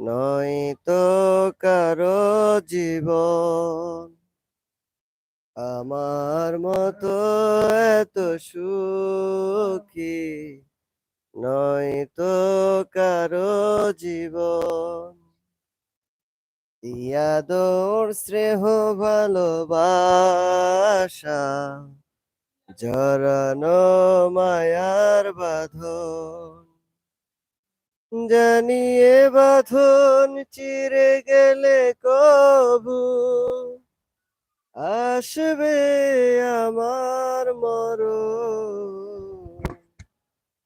নয়তো কারও জীবন। আমার মতো এত সুখী। নয়তো কারও জীবন। ইয়াদর স্নেহ ভালোবাসা জরানো মায়ার বাঁধন। জানিয়ে বাঁধন চিরে গেলে কবু। আসবে আমার মর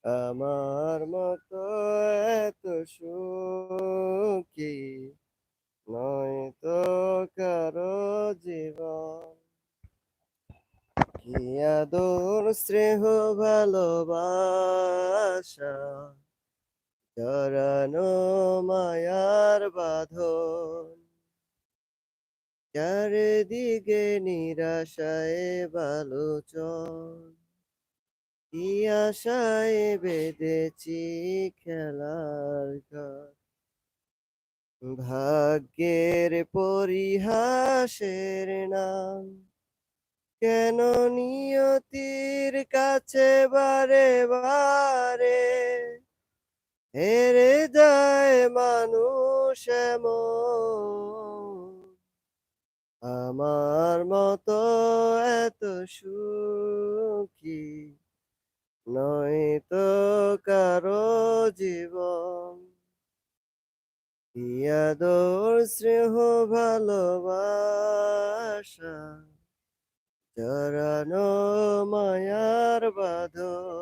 আমার মতো এত সুখী নয় তো কারও জীবন। কি আদর, স্নেহ, ভালোবাসা। জরানো মায়ার বাঁধন। চারিদিকে নিরাশায় বালোচন কি আশায় বেঁধেছি খেলার ঘর। ভাগ্যের পরিহাসের নাম। কেন নিয়তির কাছে বারে বারে হেরে যায় মানুষ আমার মতো এত সুখী নয় তো কারও জীবন। ইয়াদর স্নেহ, ভালোবাসা জরানো মায়ার বাঁধন।